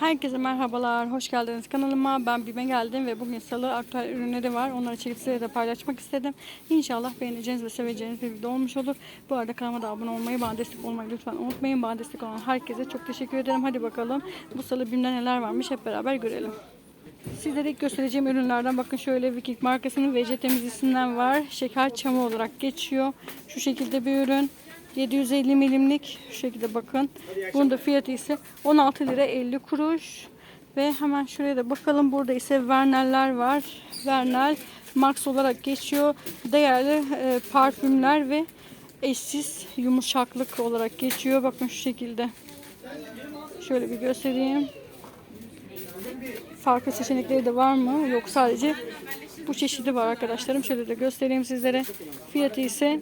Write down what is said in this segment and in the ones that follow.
Herkese merhabalar, hoş geldiniz kanalıma. Ben Bime geldim ve bugün salı aktüel ürünleri var. Onları çekip size de paylaşmak istedim. İnşallah beğeneceğiniz ve seveceğiniz bir video olmuş olur. Bu arada kanalıma da abone olmayı, bana destek olmayı lütfen unutmayın. Bana destek olan herkese çok teşekkür ederim. Hadi bakalım bu salı Bim'de neler varmış hep beraber görelim. Sizlere ilk göstereceğim ürünlerden bakın şöyle Viking markasının VC temizlisinden var. Şeker çamı olarak geçiyor. Şu şekilde bir ürün. 750 milimlik şu şekilde bakın. Bunun da fiyatı ise 16 lira 50 kuruş. Ve hemen şuraya da bakalım. Burada ise Verneller var. Vernel Max olarak geçiyor. Değerli e, parfümler ve eşsiz yumuşaklık olarak geçiyor. Bakın şu şekilde. Şöyle bir göstereyim. Farklı seçenekleri de var mı? Yok sadece bu çeşidi var arkadaşlarım. Şöyle de göstereyim sizlere. Fiyatı ise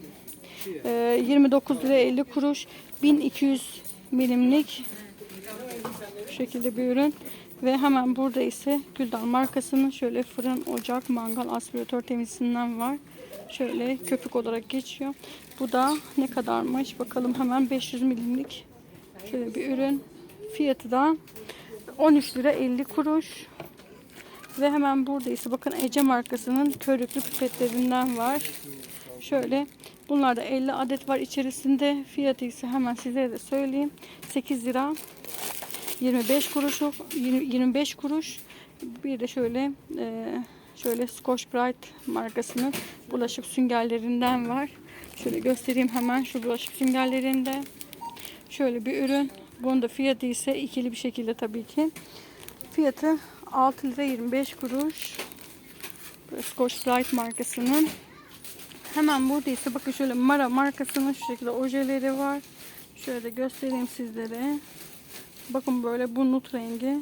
e, 29 lira 50 kuruş. 1200 milimlik şu şekilde bir ürün. Ve hemen burada ise Güldan markasının şöyle fırın, ocak, mangal, aspiratör temizliğinden var. Şöyle köpük olarak geçiyor. Bu da ne kadarmış? Bakalım hemen 500 milimlik şöyle bir ürün. Fiyatı da 13 lira 50 kuruş. Ve hemen burada ise bakın Ece markasının körüklü pipetlerinden var. Şöyle bunlarda 50 adet var içerisinde. Fiyatı ise hemen size de söyleyeyim. 8 lira 25 kuruş 25 kuruş. Bir de şöyle e, şöyle Scotch Brite markasının bulaşık süngerlerinden var. Şöyle göstereyim hemen şu bulaşık süngerlerinde. Şöyle bir ürün. Bunun da fiyatı ise ikili bir şekilde tabii ki. Fiyatı 6 lira 25 kuruş. Scotch Brite markasının. Hemen burada ise bakın şöyle Mara markasının şu şekilde ojeleri var. Şöyle göstereyim sizlere. Bakın böyle bu nut rengi.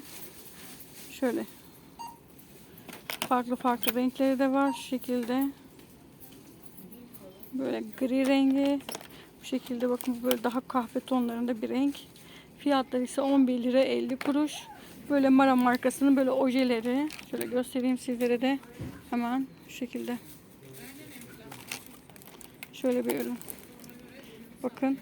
Şöyle. Farklı farklı renkleri de var şu şekilde. Böyle gri rengi. Bu şekilde bakın böyle daha kahve tonlarında bir renk. Fiyatları ise 11 lira 50 kuruş. Böyle Mara markasının böyle ojeleri. Şöyle göstereyim sizlere de. Hemen şu şekilde. Şöyle ürün. Bakın.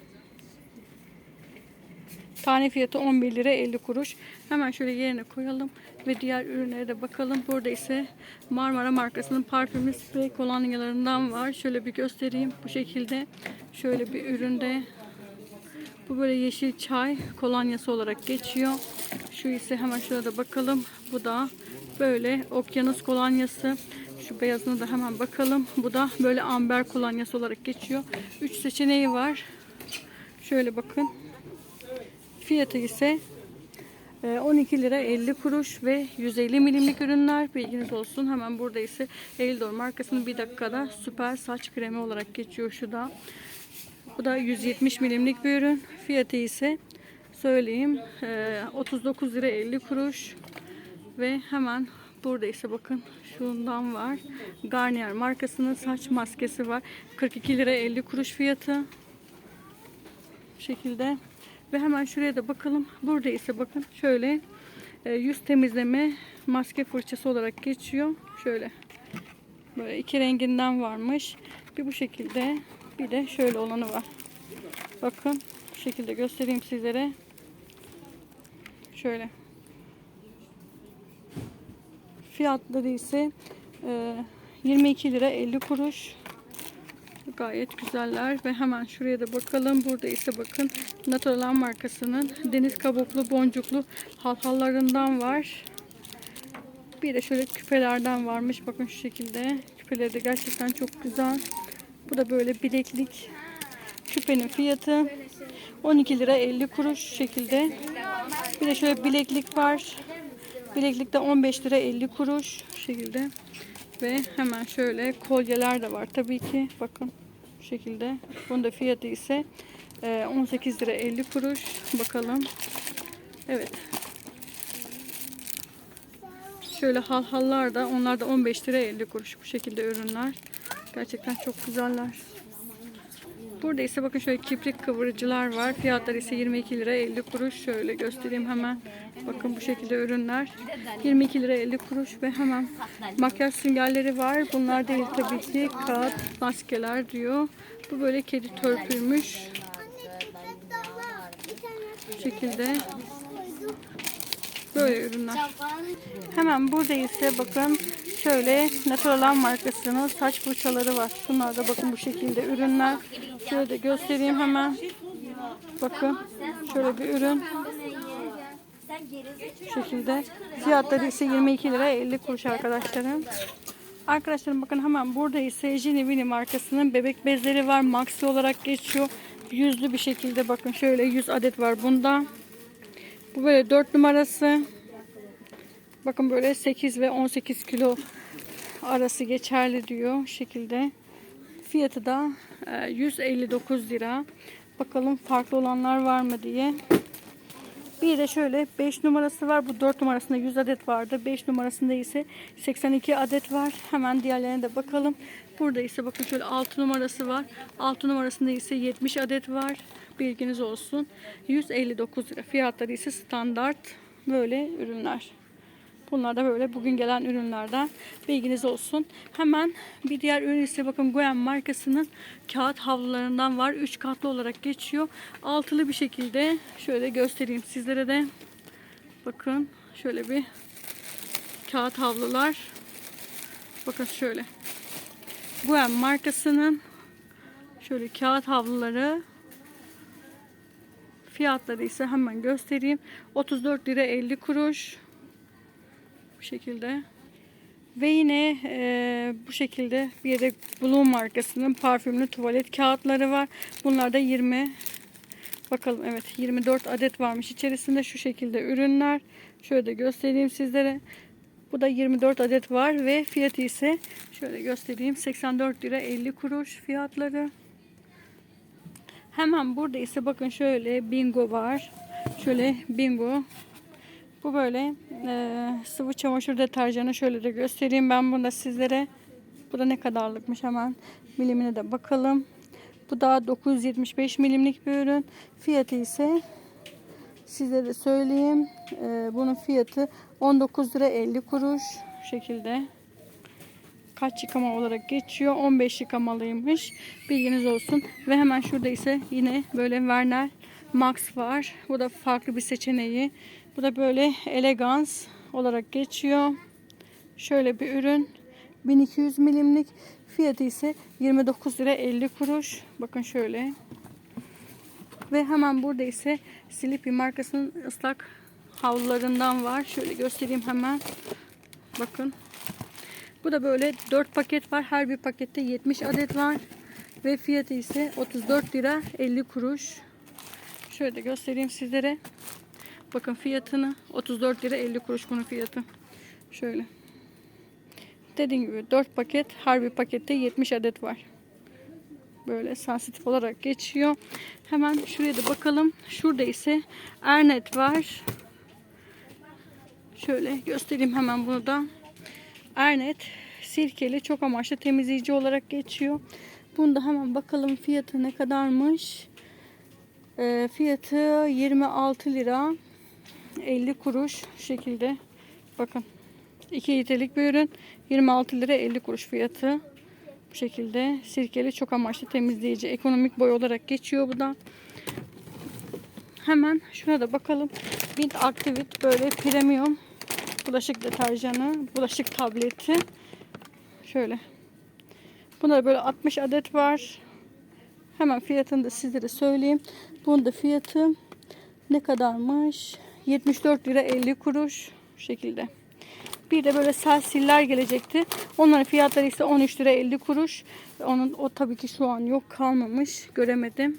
Tane fiyatı 11 lira 50 kuruş. Hemen şöyle yerine koyalım ve diğer ürünlere de bakalım. Burada ise Marmara markasının parfümlü sprey kolonyalarından var. Şöyle bir göstereyim. Bu şekilde şöyle bir üründe bu böyle yeşil çay kolonyası olarak geçiyor. Şu ise hemen şurada bakalım. Bu da böyle okyanus kolonyası. Şu beyazına da hemen bakalım. Bu da böyle amber kolonyası olarak geçiyor. 3 seçeneği var. Şöyle bakın. Fiyatı ise 12 lira 50 kuruş ve 150 milimlik ürünler bilginiz olsun. Hemen burada ise Eldor markasının bir dakikada süper saç kremi olarak geçiyor şu da. Bu da 170 milimlik bir ürün. Fiyatı ise söyleyeyim 39 lira 50 kuruş ve hemen burada ise bakın şundan var. Garnier markasının saç maskesi var. 42 lira 50 kuruş fiyatı. Bu şekilde. Ve hemen şuraya da bakalım. Burada ise bakın şöyle e, yüz temizleme maske fırçası olarak geçiyor. Şöyle böyle iki renginden varmış. Bir bu şekilde bir de şöyle olanı var. Bakın bu şekilde göstereyim sizlere. Şöyle. Fiyatları ise e, 22 lira 50 kuruş. Gayet güzeller ve hemen şuraya da bakalım. Burada ise bakın Naturalan markasının deniz kabuklu boncuklu halhallarından var. Bir de şöyle küpelerden varmış. Bakın şu şekilde. Küpeleri de gerçekten çok güzel. Bu da böyle bileklik. Küpenin fiyatı 12 lira 50 kuruş şekilde. Bir de şöyle bileklik var. Bileklikte 15 lira 50 kuruş şu şekilde. Ve hemen şöyle kolyeler de var tabii ki. Bakın bu şekilde. Bunun da fiyatı ise 18 lira 50 kuruş. Bakalım. Evet. Şöyle halhallar da onlar da 15 lira 50 kuruş. Bu şekilde ürünler. Gerçekten çok güzeller. Burada ise bakın şöyle kibrit kıvırıcılar var. Fiyatları ise 22 lira 50 kuruş. Şöyle göstereyim hemen. Bakın bu şekilde ürünler. 22 lira 50 kuruş ve hemen makyaj süngerleri var. Bunlar değil tabii ki. Kağıt maskeler diyor. Bu böyle kedi törpüymüş. Bu şekilde. Böyle ürünler. Hemen burada ise bakın şöyle Naturalan markasının saç fırçaları var. Bunlar da bakın bu şekilde ürünler. Şöyle de göstereyim hemen. Bakın şöyle bir ürün. Bu şekilde. Fiyatları ise 22 lira 50 kuruş arkadaşlarım. Arkadaşlarım bakın hemen burada ise Jenny markasının bebek bezleri var. Maxi olarak geçiyor. Yüzlü bir şekilde bakın şöyle 100 adet var bunda. Bu böyle 4 numarası. Bakın böyle 8 ve 18 kilo arası geçerli diyor şekilde. Fiyatı da e, 159 lira. Bakalım farklı olanlar var mı diye. Bir de şöyle 5 numarası var. Bu 4 numarasında 100 adet vardı. 5 numarasında ise 82 adet var. Hemen diğerlerine de bakalım. Burada ise bakın şöyle 6 numarası var. 6 numarasında ise 70 adet var. Bilginiz olsun. 159 lira. Fiyatları ise standart böyle ürünler. Bunlar da böyle bugün gelen ürünlerden bilginiz olsun. Hemen bir diğer ürün ise bakın Goen markasının kağıt havlularından var. 3 katlı olarak geçiyor. Altılı bir şekilde şöyle göstereyim sizlere de. Bakın şöyle bir kağıt havlular. Bakın şöyle. Goen markasının şöyle kağıt havluları Fiyatları ise hemen göstereyim. 34 lira 50 kuruş. Şekilde. Ve yine e, bu şekilde bir de Blue markasının parfümlü tuvalet kağıtları var. Bunlar da 20 bakalım evet 24 adet varmış içerisinde şu şekilde ürünler. Şöyle de göstereyim sizlere. Bu da 24 adet var ve fiyatı ise şöyle göstereyim 84 lira 50 kuruş fiyatları. Hemen burada ise bakın şöyle bingo var. Şöyle bingo. Bu böyle e, sıvı çamaşır deterjanı şöyle de göstereyim ben bunu da sizlere. Bu da ne kadarlıkmış hemen milimine de bakalım. Bu da 975 milimlik bir ürün. Fiyatı ise size de söyleyeyim. E, bunun fiyatı 19 lira 50 kuruş. Şekilde kaç yıkama olarak geçiyor. 15 yıkamalıymış. Bilginiz olsun. Ve hemen şurada ise yine böyle Werner Max var. Bu da farklı bir seçeneği. Bu da böyle elegans olarak geçiyor. Şöyle bir ürün. 1200 milimlik. Fiyatı ise 29 lira 50 kuruş. Bakın şöyle. Ve hemen burada ise Sleepy markasının ıslak havlularından var. Şöyle göstereyim hemen. Bakın. Bu da böyle 4 paket var. Her bir pakette 70 adet var. Ve fiyatı ise 34 lira 50 kuruş. Şöyle göstereyim sizlere. Bakın fiyatını 34 lira 50 kuruş bunun fiyatı. Şöyle. Dediğim gibi 4 paket. Her bir pakette 70 adet var. Böyle sensitif olarak geçiyor. Hemen şuraya da bakalım. Şurada ise Ernet var. Şöyle göstereyim hemen bunu da. Ernet sirkeli çok amaçlı temizleyici olarak geçiyor. Bunda hemen bakalım fiyatı ne kadarmış. E, fiyatı 26 lira 50 kuruş şu şekilde. Bakın 2 litrelik bir ürün 26 lira 50 kuruş fiyatı. Bu şekilde sirkeli çok amaçlı temizleyici ekonomik boy olarak geçiyor bu da. Hemen şuna da bakalım. Bint Activit böyle premium bulaşık deterjanı, bulaşık tableti. Şöyle. Bunda böyle 60 adet var. Hemen fiyatını da sizlere söyleyeyim. Bunun da fiyatı ne kadarmış? 74 lira 50 kuruş. Bu şekilde. Bir de böyle sel siller gelecekti. Onların fiyatları ise 13 lira 50 kuruş. Onun o tabii ki şu an yok kalmamış. Göremedim.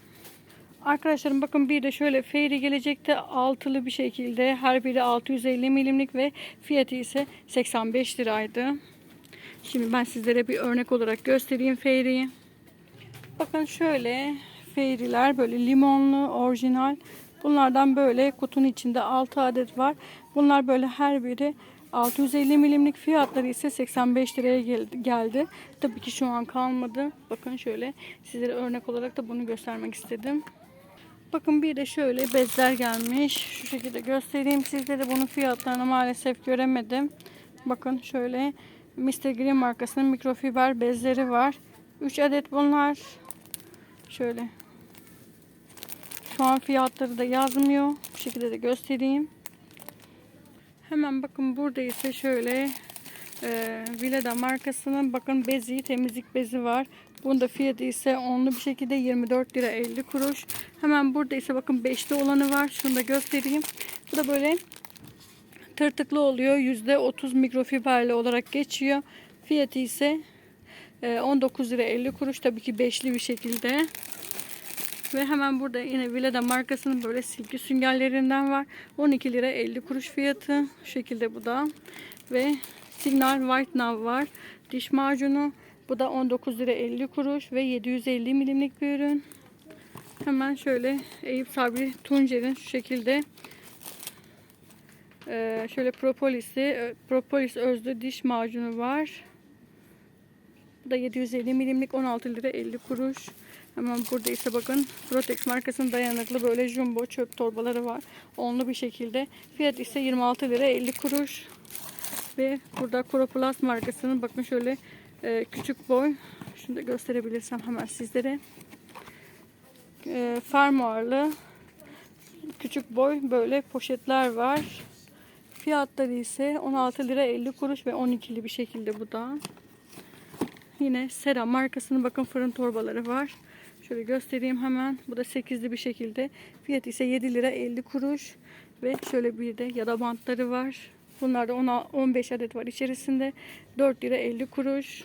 Arkadaşlarım bakın bir de şöyle Fairy gelecekti. Altılı bir şekilde. Her biri 650 milimlik ve fiyatı ise 85 liraydı. Şimdi ben sizlere bir örnek olarak göstereyim Fairy'yi. Bakın şöyle Fairy'ler böyle limonlu orijinal. Bunlardan böyle kutunun içinde 6 adet var. Bunlar böyle her biri 650 milimlik fiyatları ise 85 liraya gel- geldi. Tabii ki şu an kalmadı. Bakın şöyle sizlere örnek olarak da bunu göstermek istedim. Bakın bir de şöyle bezler gelmiş. Şu şekilde göstereyim sizlere. Bunun fiyatlarını maalesef göremedim. Bakın şöyle Mr. Green markasının mikrofiber bezleri var. 3 adet bunlar. Şöyle. Şu an fiyatları da yazmıyor. Bu şekilde de göstereyim. Hemen bakın burada ise şöyle e, Vileda markasının bakın bezi, temizlik bezi var. Bunda fiyatı ise onlu bir şekilde 24 lira 50 kuruş. Hemen burada ise bakın 5'li olanı var. Şunu da göstereyim. Bu da böyle tırtıklı oluyor. %30 mikrofiberli olarak geçiyor. Fiyatı ise e, 19 lira 50 kuruş. Tabii ki beşli bir şekilde. Ve hemen burada yine Vileda markasının böyle silgi süngerlerinden var. 12 lira 50 kuruş fiyatı. Şu şekilde bu da. Ve Signal White Now var. Diş macunu. Bu da 19 lira 50 kuruş ve 750 milimlik bir ürün. Hemen şöyle Eyüp Sabri Tuncer'in şu şekilde ee, şöyle propolisi, ö- propolis özlü diş macunu var. Bu da 750 milimlik 16 lira 50 kuruş. Hemen burada ise bakın Protex markasının dayanıklı böyle jumbo çöp torbaları var. Onlu bir şekilde. Fiyat ise 26 lira 50 kuruş. Ve burada Coroplast markasının bakın şöyle e, küçük boy. Şunu da gösterebilirsem hemen sizlere. E, fermuarlı küçük boy böyle poşetler var. Fiyatları ise 16 lira 50 kuruş ve 12'li bir şekilde bu da. Yine Sera markasının bakın fırın torbaları var. Şöyle göstereyim hemen. Bu da 8'li bir şekilde. Fiyat ise 7 lira 50 kuruş. Ve şöyle bir de yada bantları var. Bunlarda 10 15 adet var içerisinde. 4 lira 50 kuruş.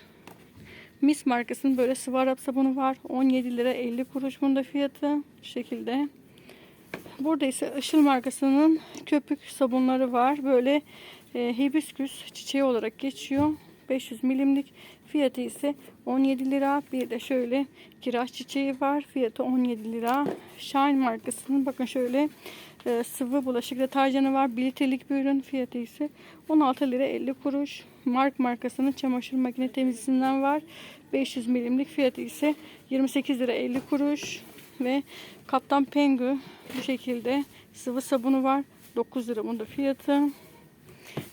Mis markasının böyle sıvı sabunu var. 17 lira 50 kuruş bunda fiyatı. Şu şekilde. Burada ise Işıl markasının köpük sabunları var. Böyle e, hibisküs çiçeği olarak geçiyor. 500 milimlik. Fiyatı ise 17 lira. Bir de şöyle kiraz çiçeği var. Fiyatı 17 lira. Shine markasının bakın şöyle e, sıvı bulaşık deterjanı var. 1 litrelik bir ürün. Fiyatı ise 16 lira 50 kuruş. Mark markasının çamaşır makine temizlisinden var. 500 milimlik fiyatı ise 28 lira 50 kuruş. Ve Kaptan Pengu bu şekilde sıvı sabunu var. 9 lira bunda fiyatı.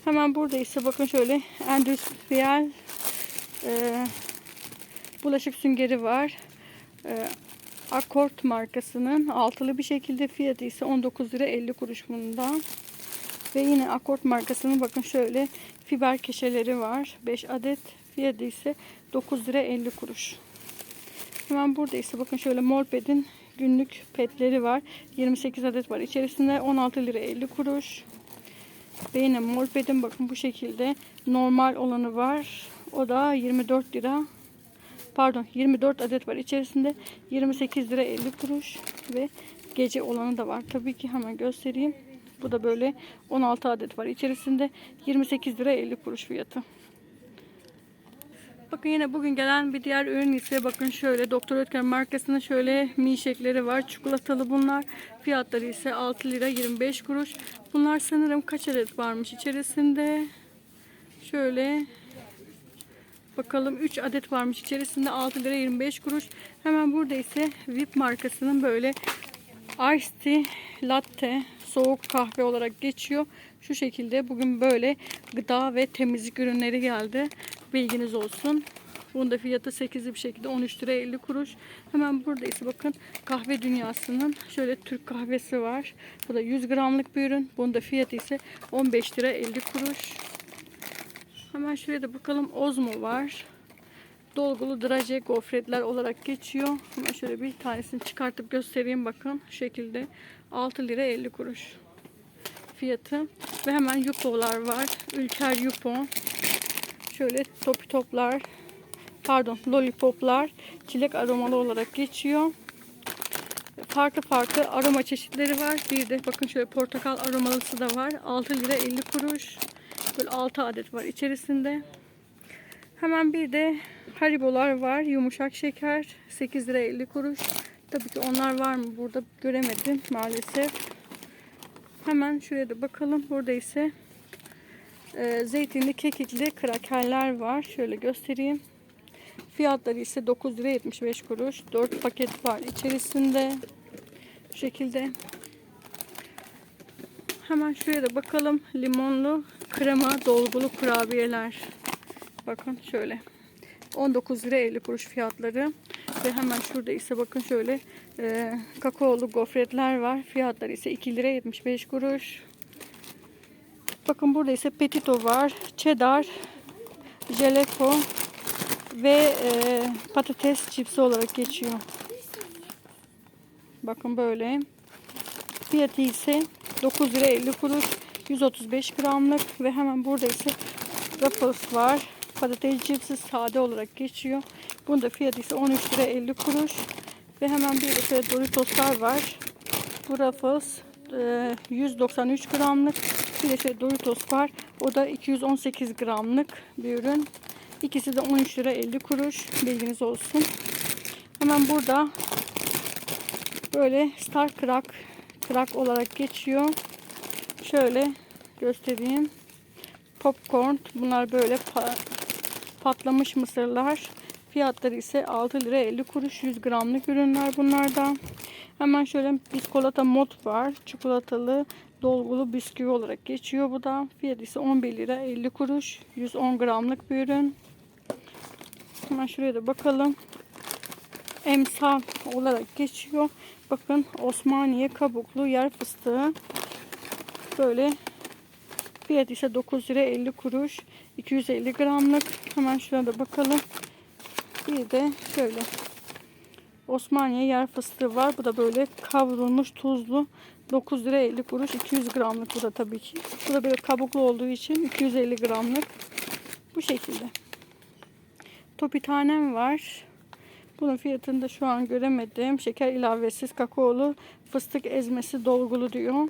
Hemen burada ise bakın şöyle endüstriyel e, bulaşık süngeri var. E, Akort markasının altılı bir şekilde fiyatı ise 19 lira 50 kuruş bunda. Ve yine Akort markasının bakın şöyle fiber keşeleri var. 5 adet fiyatı ise 9 lira 50 kuruş. Hemen burada ise bakın şöyle Molped'in günlük petleri var. 28 adet var. İçerisinde 16 lira 50 kuruş. Ve yine Molped'in bakın bu şekilde normal olanı var. O da 24 lira. Pardon 24 adet var içerisinde 28 lira 50 kuruş ve gece olanı da var. Tabii ki hemen göstereyim. Bu da böyle 16 adet var içerisinde 28 lira 50 kuruş fiyatı. Bakın yine bugün gelen bir diğer ürün ise bakın şöyle Doktor Ötker markasının şöyle milkshake'leri var. Çikolatalı bunlar. Fiyatları ise 6 lira 25 kuruş. Bunlar sanırım kaç adet varmış içerisinde? Şöyle bakalım 3 adet varmış içerisinde 6 lira 25 kuruş. Hemen burada ise VIP markasının böyle Iced Tea Latte soğuk kahve olarak geçiyor. Şu şekilde bugün böyle gıda ve temizlik ürünleri geldi. Bilginiz olsun. Bunun da fiyatı 8'li bir şekilde 13 lira 50 kuruş. Hemen burada ise bakın kahve dünyasının şöyle Türk kahvesi var. Bu da 100 gramlık bir ürün. Bunun da fiyatı ise 15 lira 50 kuruş. Hemen şuraya da bakalım Ozmo var. Dolgulu draje gofretler olarak geçiyor. Hemen şöyle bir tanesini çıkartıp göstereyim bakın. Şu şekilde 6 lira 50 kuruş fiyatı. Ve hemen yupolar var. Ülker yupo. Şöyle topi toplar. Pardon lollipoplar. Çilek aromalı olarak geçiyor. Farklı farklı aroma çeşitleri var. Bir de bakın şöyle portakal aromalısı da var. 6 lira 50 kuruş. Böyle 6 adet var içerisinde. Hemen bir de haribolar var. Yumuşak şeker. 8 lira 50 kuruş. Tabii ki onlar var mı? Burada göremedim maalesef. Hemen şuraya da bakalım. Burada ise e, zeytinli kekikli krakerler var. Şöyle göstereyim. Fiyatları ise 9 lira 75 kuruş. 4 paket var içerisinde. Bu şekilde. Hemen şuraya da bakalım. Limonlu krema dolgulu kurabiyeler. Bakın şöyle. 19 lira 50 kuruş fiyatları. Ve hemen şurada ise bakın şöyle e, kakaolu gofretler var. Fiyatları ise 2 lira 75 kuruş. Bakın burada ise petito var. Cheddar, jalapeno ve e, patates cipsi olarak geçiyor. Bakın böyle. Fiyatı ise 9 lira 50 kuruş. 135 gramlık ve hemen burada ise Ruffles var. Patates cipsi sade olarak geçiyor. Bunun da fiyatı ise 13 lira 50 kuruş. Ve hemen bir de Doritoslar var. Bu Ruffles e, 193 gramlık. Bir de Doritos var. O da 218 gramlık bir ürün. İkisi de 13 lira 50 kuruş. Bilginiz olsun. Hemen burada böyle Star Crack Crack olarak geçiyor. Şöyle göstereyim. Popcorn. Bunlar böyle pa- patlamış mısırlar. Fiyatları ise 6 lira 50 kuruş. 100 gramlık ürünler bunlardan. Hemen şöyle biskolata mod var. Çikolatalı dolgulu bisküvi olarak geçiyor bu da. Fiyatı ise 11 lira 50 kuruş. 110 gramlık bir ürün. Hemen şuraya da bakalım. Emsal olarak geçiyor. Bakın Osmaniye kabuklu yer fıstığı. Böyle fiyat ise 9 lira 50 kuruş. 250 gramlık. Hemen şuraya da bakalım. Bir de şöyle Osmaniye yer fıstığı var. Bu da böyle kavrulmuş tuzlu. 9 lira 50 kuruş. 200 gramlık bu da tabii ki. Bu da böyle kabuklu olduğu için 250 gramlık. Bu şekilde. Topi tanem var. Bunun fiyatını da şu an göremedim. Şeker ilavesiz kakaolu fıstık ezmesi dolgulu diyor.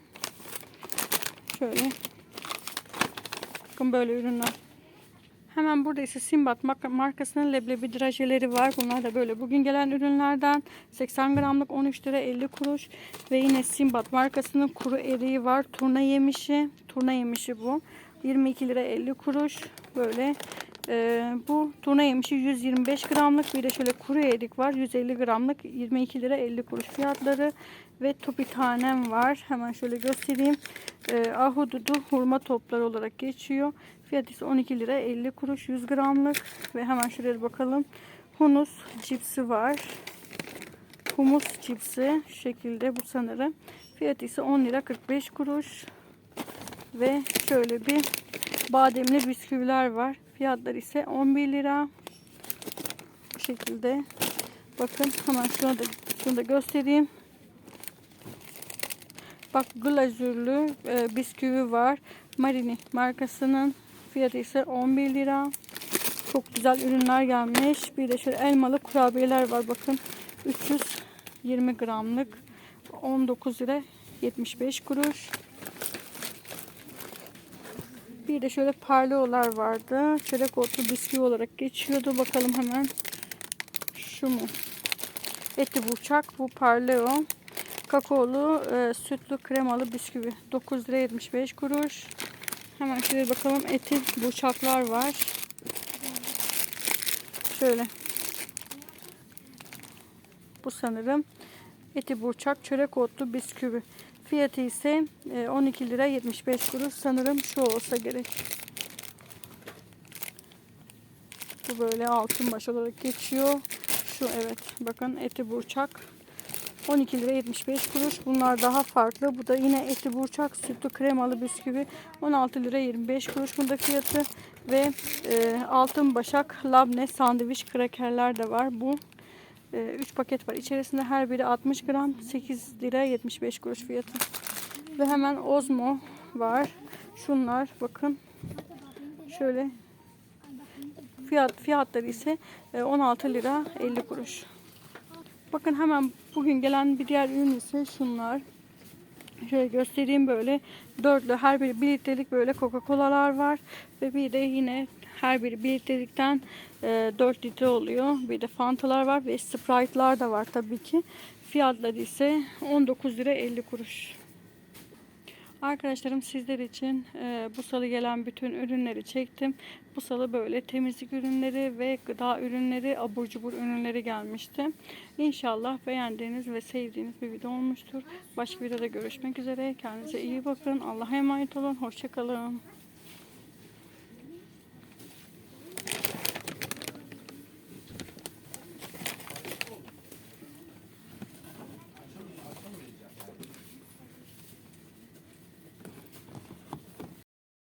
Şöyle. Bakın böyle ürünler. Hemen burada ise Simbat marka- markasının leblebi drajeleri var. Bunlar da böyle bugün gelen ürünlerden 80 gramlık 13 lira 50 kuruş. Ve yine Simbat markasının kuru eriği var. Turna yemişi. Turna yemişi bu. 22 lira 50 kuruş. Böyle ee, bu turna yemişi 125 gramlık. Bir de şöyle kuru erik var. 150 gramlık 22 lira 50 kuruş fiyatları. Ve topi var. Hemen şöyle göstereyim. Ee, ahududu hurma topları olarak geçiyor. Fiyatı ise 12 lira 50 kuruş 100 gramlık. Ve hemen şuraya bakalım. Hunus cipsi var. Humus cipsi şu şekilde bu sanırım. Fiyatı ise 10 lira 45 kuruş. Ve şöyle bir bademli bisküviler var. Fiyatları ise 11 lira. Bu şekilde. Bakın hemen şunu da, şunu da göstereyim. Bak glazürlü e, bisküvi var. Marini markasının fiyatı ise 11 lira. Çok güzel ürünler gelmiş. Bir de şöyle elmalı kurabiyeler var. Bakın 320 gramlık 19 lira 75 kuruş. Bir de şöyle parleolar vardı. Çörek otlu bisküvi olarak geçiyordu. Bakalım hemen. Şu mu? Etli burçak. Bu parleo. Kakaolu e, sütlü kremalı bisküvi. 9 lira 75 kuruş. Hemen şöyle bakalım. Eti burçaklar var. Şöyle. Bu sanırım. Eti burçak çörek otlu bisküvi. Fiyatı ise e, 12 lira 75 kuruş. Sanırım şu olsa gerek. Bu böyle altın baş olarak geçiyor. Şu evet. Bakın eti burçak. 12 lira 75 kuruş. Bunlar daha farklı. Bu da yine eti burçak sütlü kremalı bisküvi. 16 lira 25 kuruş. Bunda fiyatı ve e, altın başak labne sandviç krakerler de var. Bu 3 paket var. İçerisinde her biri 60 gram 8 lira 75 kuruş fiyatı. Ve hemen Ozmo var. Şunlar bakın. Şöyle fiyat fiyatları ise e, 16 lira 50 kuruş. Bakın hemen bugün gelen bir diğer ürün ise şunlar. Şöyle göstereyim böyle dörtlü her biri 1 litrelik böyle Coca-Cola'lar var ve bir de yine her biri 1 litrelikten e, 4 litre oluyor. Bir de Fanta'lar var ve Sprite'lar da var tabii ki. Fiyatları ise 19 lira 50 kuruş. Arkadaşlarım sizler için e, bu salı gelen bütün ürünleri çektim. Bu salı böyle temizlik ürünleri ve gıda ürünleri, abur cubur ürünleri gelmişti. İnşallah beğendiğiniz ve sevdiğiniz bir video olmuştur. Başka videoda görüşmek üzere. Kendinize iyi bakın. Allah'a emanet olun. Hoşçakalın.